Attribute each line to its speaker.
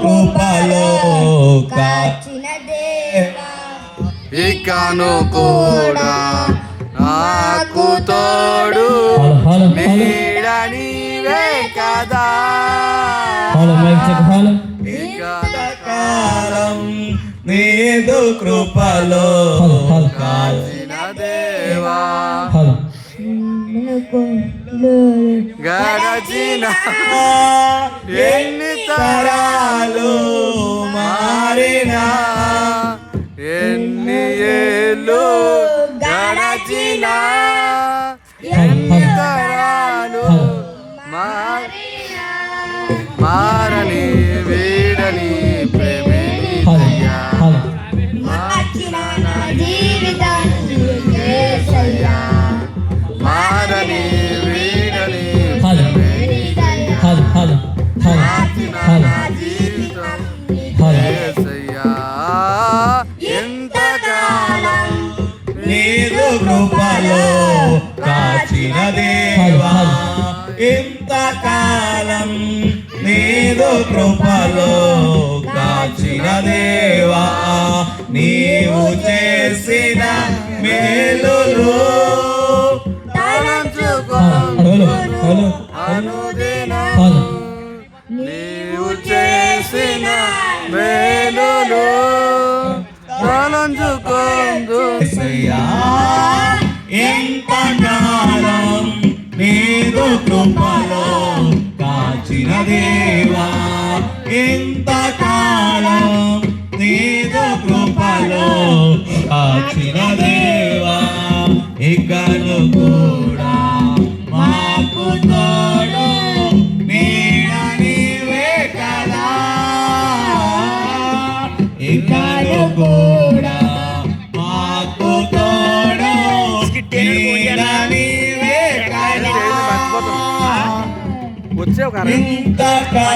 Speaker 1: కృపలో కా
Speaker 2: కాచిన దేవా
Speaker 3: ఇకను కూడా నాకు తోడు నీడ నీవే కదా.
Speaker 1: కాలం నీదు కృపలో
Speaker 3: కాచిన దేవా. గడచిన
Speaker 1: ఎన్ని తరాలు మారినా
Speaker 3: వీడని ప్రేమే
Speaker 2: యేసయ్యా
Speaker 3: మారని వీడని ఎంతకాలం
Speaker 1: నీదు కృపలో కాచిన దేవా. ఇంతకాలం నీదు కృపలో కాచిన దేవా నీవు చేసిన మేలులు
Speaker 3: నీవు చేసిన మేలులు తలంచుకుందు
Speaker 1: కృపలో కాచిన దేవా ఎంత కాలం నీద కృపలో కాచిన దేవా ఇకను కూడా మాకు తోడు నీడ నీవే కదా ఇకను కూడా నీవే